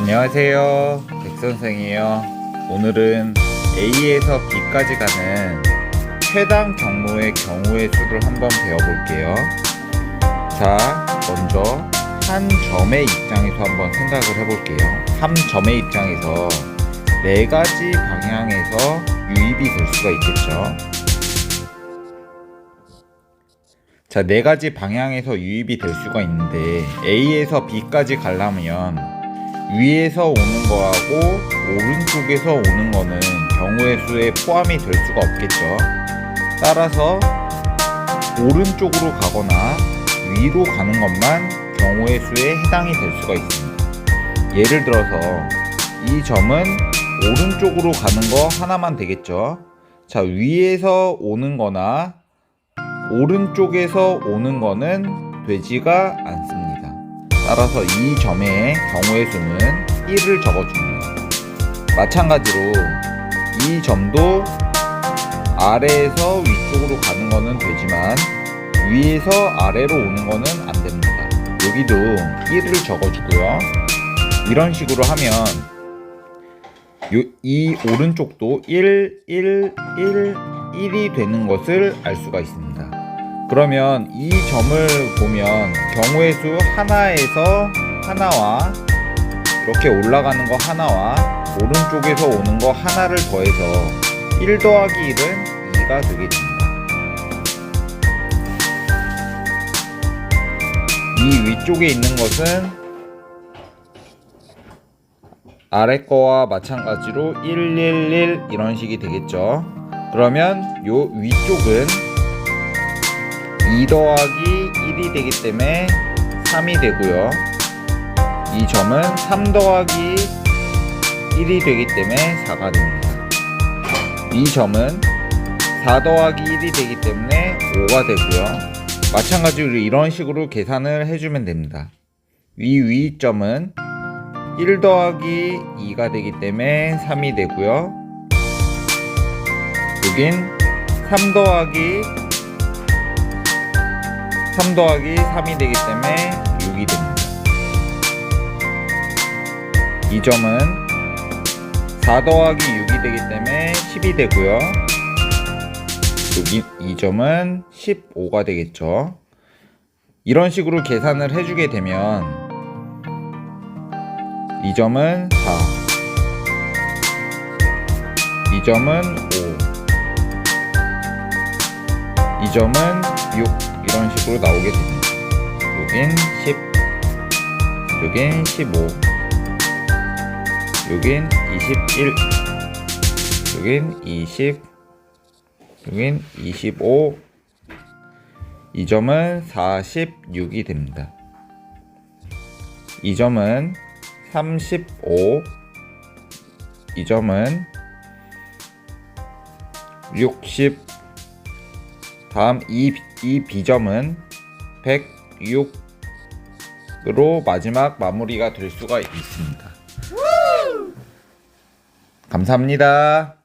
안녕하세요. 백선생이에요. 오늘은 A에서 B까지 가는 최단 경로의 경우의 수를 한번 배워볼게요. 자, 먼저 한 점의 입장에서 한번 생각을 해볼게요. 한 점의 입장에서 네 가지 방향에서 유입이 될 수가 있겠죠. 자, 네 가지 방향에서 유입이 될 수가 있는데 A에서 B까지 가려면 위에서 오는 거하고 오른쪽에서 오는 거는 경우의 수에 포함이 될 수가 없겠죠. 따라서 오른쪽으로 가거나 위로 가는 것만 경우의 수에 해당이 될 수가 있습니다. 예를 들어서 이 점은 오른쪽으로 가는 거 하나만 되겠죠. 자, 위에서 오는 거나 오른쪽에서 오는 거는 되지가 않습니다. 따라서 이 점의 경우의 수는 1을 적어줍니다. 마찬가지로 이 점도 아래에서 위쪽으로 가는 거는 되지만 위에서 아래로 오는 거는 안 됩니다. 여기도 1을 적어주고요. 이런 식으로 하면 요, 이 오른쪽도 1, 1, 1, 1이 되는 것을 알 수가 있습니다. 그러면 이 점을 보면 경우의 수 하나에서 하나와 이렇게 올라가는 거 하나와 오른쪽에서 오는 거 하나를 더해서 1 더하기 1은 2가 되게 됩니다. 이 위쪽에 있는 것은 아래 거와 마찬가지로 111 이런 식이 되겠죠. 그러면 요 위쪽은 2 더하기 1이 되기 때문에 3이 되고요. 이 점은 3 더하기 1이 되기 때문에 4가 됩니다. 이 점은 4 더하기 1이 되기 때문에 5가 되고요. 마찬가지로 이런 식으로 계산을 해주면 됩니다. 위 위점은 1 더하기 2가 되기 때문에 3이 되고요. 여긴 3 더하기 3 더하기 3이 되기 때문에 6이 됩니다. 이 점은 4 더하기 6이 되기 때문에 10이 되고요. 여기 이 점은 15가 되겠죠. 이런 식으로 계산을 해주게 되면 이 점은 4, 이 점은 5, 이 점은 6 이런 식으로 나오게 됩니다. 여긴 10, 여긴 15, 여긴 21, 여긴 20, 여긴 25, 이 점은 46이 됩니다. 이 점은 35, 이 점은 60, 다음 이, 이 B점은 106으로 마지막 마무리가 될 수가 있습니다. 감사합니다.